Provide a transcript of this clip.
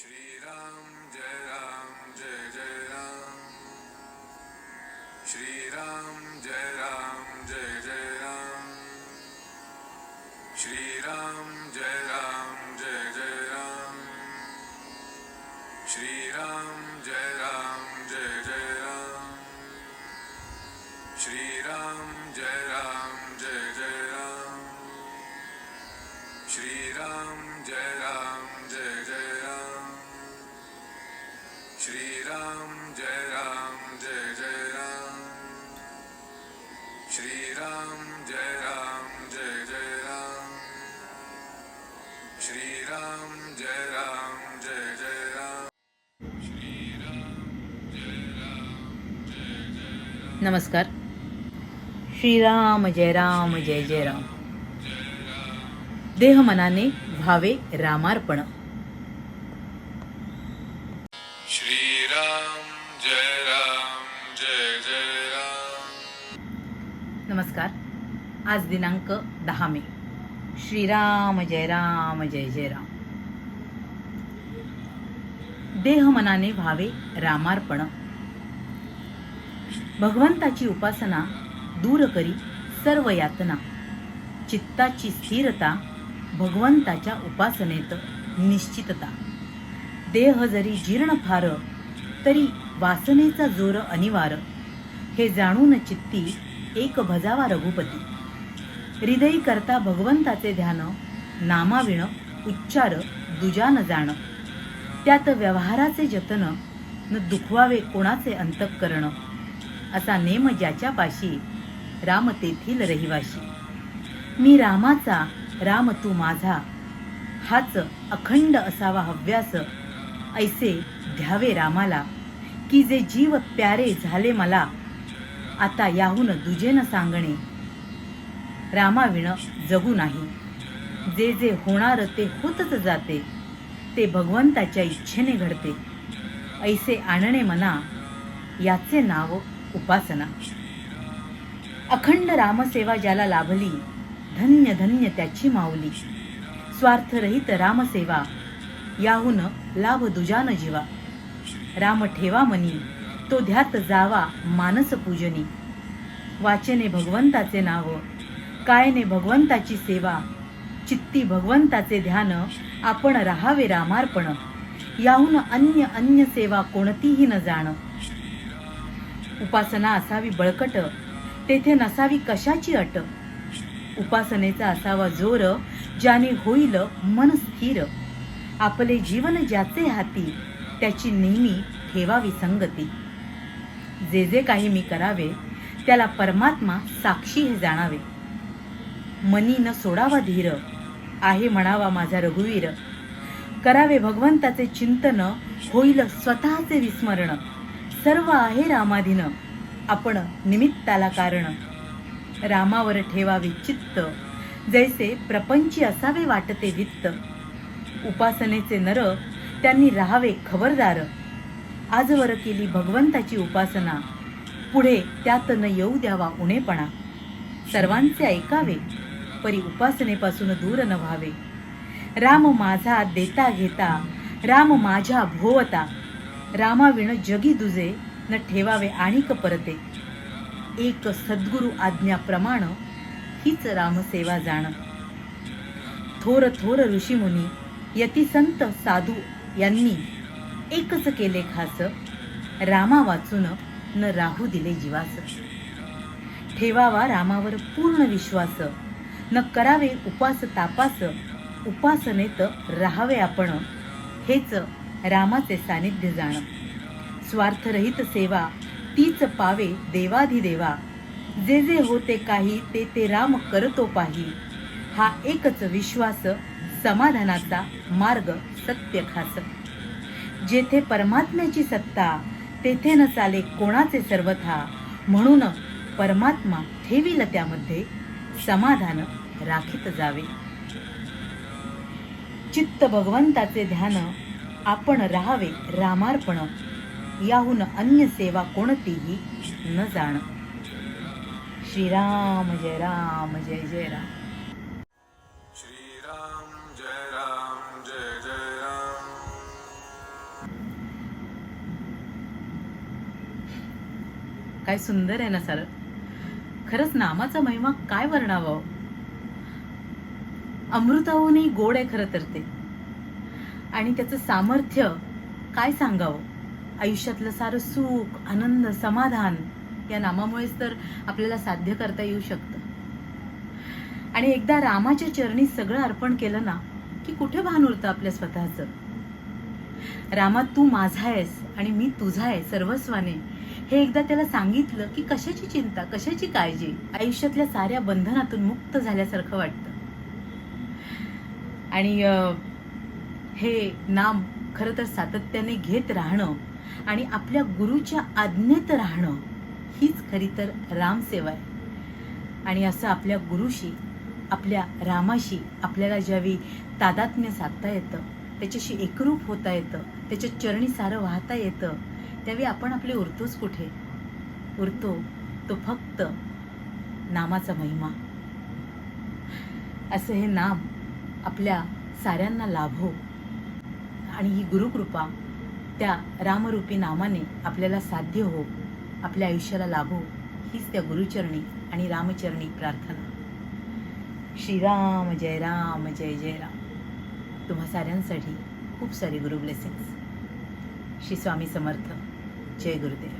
श्रीराम जय श्रीराम जय राम जय जय राम। श्रीराम जय राम जय जय राम। श्रीराम जय राम जय जय राम नमस्कार। श्रीराम जय राम जय जय राम। देह मनाने व्हावे रामार्पण। आज दिनांक दहा मे. श्रीराम जय राम जय जय राम. देह मनाने व्हावे रामार्पण. भगवंताची उपासना दूर करी सर्व यातना. चित्ताची स्थिरता भगवंताच्या उपासनेत निश्चितता. देह जरी जीर्ण फार तरी वासनेचा जोर अनिवार. हे जाणून चित्ती एक भजावा रघुपती. हृदयी करता भगवंताचे ध्यान नामाविण उच्चार दुजान जाण. त्यात व्यवहाराचे जतन न दुखवावे कोणाचे अंतःकरण. असा नेम ज्याच्या पाशी राम तेथील रहिवाशी. मी रामाचा राम तू माझा. हाच अखंड असावा हव्यास. ऐसे ध्यावे रामाला की जे जीव प्यारे झाले मला. आता याहून दुजेन सांगणे रामाविण जगू नाही. जे जे होणार ते होतच जाते. ते भगवंताच्या इच्छेने घडते. ऐसे आणणे मना याचे नाव उपासना. अखंड रामसेवा ज्याला लाभली धन्य धन्य त्याची माऊली. स्वार्थरहित रामसेवा याहून लाभ दुजान जीवा. राम ठेवा मनी तो ध्यात जावा मानस पूजनी. वाचने भगवंताचे नाव कायने भगवंताची सेवा? चित्ती भगवंताचे ध्यान आपण राहावे रामार्पण. याहून अन्य अन्य सेवा कोणतीही न जाण. उपासना असावी बळकट तेथे नसावी कशाची अट? उपासनेचा असावा जोर ज्याने होईल मन स्थिर. आपले जीवन ज्याचे हाती त्याची नेहमी ठेवावी संगती. जे जे काही मी करावे त्याला परमात्मा साक्षी हे जाणावे. मनी न सोडावा धीर. आहे म्हणावा माझा रघुवीर. करावे भगवंताचे चिंतन होईल स्वतःचे विस्मरण. सर्व आहे रामाधीन. आपण निमित्ताला कारण. रामावर ठेवावे चित्त. जैसे प्रपंची असावे वाटते वित्त. उपासनेचे नर त्यांनी राहावे खबरदार. आजवर केली भगवंताची उपासना. पुढे त्यात न येऊ द्यावा उणेपणा. सर्वांचे ऐकावे. परी उपासनेपासून दूर न व्हावे राम माझा देता घेता राम माझ्या भोवता. रामाविण जगी दुजे न ठेवावे आणिक परते. एक सद्गुरु आज्ञा प्रमाण हीच रामसेवा जाण. थोर थोर ऋषीमुनी यतिसंत साधू यांनी एकच केले खास. रामा वाचून न राहू दिले जीवास. ठेवावा रामावर पूर्ण विश्वास. न करावे उपास तापास उपासनेत राहावे आपण. हेच रामाचे सानिध्य जाण. स्वार्थरहित सेवा तीच पावे देवाधिदेवा. जे जे होते काही ते ते राम करतो पाही. हा एकच विश्वास समाधानाचा मार्ग सत्य खास. जेथे परमात्म्याची सत्ता तेथे न चाले कोणाचे सर्वथा. म्हणून परमात्मा ठेवील त्यामध्ये समाधान राखीत जावे. चित्त भगवंताचे ध्यान आपण राहावे रामार्पण. याहून अन्य सेवा कोणतीही न जाण. श्रीराम जय राम जय जय राम. श्रीराम जय राम जय जय राम. काय सुंदर आहे ना सर. खरंच नामाचा महिमा काय वर्णावं? अमृताहूनही गोड आहे खरं तर ते. आणि त्याचं सामर्थ्य काय सांगावं? आयुष्यातलं सारं सुख आनंद समाधान या नामामुळेच तर आपल्याला साध्य करता येऊ शकतं. आणि एकदा रामाच्या चरणी सगळं अर्पण केलं ना की कुठे भान उरतं आपल्या स्वतःचं? रामा तू माझा आहेस आणि मी तुझा आहे सर्वस्वाने. हे एकदा त्याला सांगितलं की कशाची चिंता कशाची काळजी? आयुष्यातल्या साऱ्या बंधनातून मुक्त झाल्यासारखं वाटतं. आणि हे नाम खरं तर सातत्याने घेत राहणं आणि आपल्या गुरुच्या आज्ञेत राहणं हीच खरी तर रामसेवा आहे. आणि असं आपल्या गुरुशी आपल्या रामाशी आपल्याला ज्यावेळी तादात्म्य साधता येतं त्याच्याशी एकरूप होता येतं त्याच्या चरणी सारं वाहता येतं त्यावेळी आपण आपले उरतोच कुठे? उरतो तो फक्त नामाचा महिमा. असं हे नाम आपल्या साऱ्यांना लाभो हो. आणि ही गुरुकृपा त्या रामरूपी नामाने आपल्याला साध्य हो आपल्या आयुष्याला लाभो हो, हीच त्या गुरुचरणी आणि रामचरणी प्रार्थना. श्रीराम जय राम जय जय राम. तुम्हा साऱ्यांसाठी खूप सारे गुरु ब्लेसिंग्स श्री स्वामी समर्थ. जय गुरुदेव.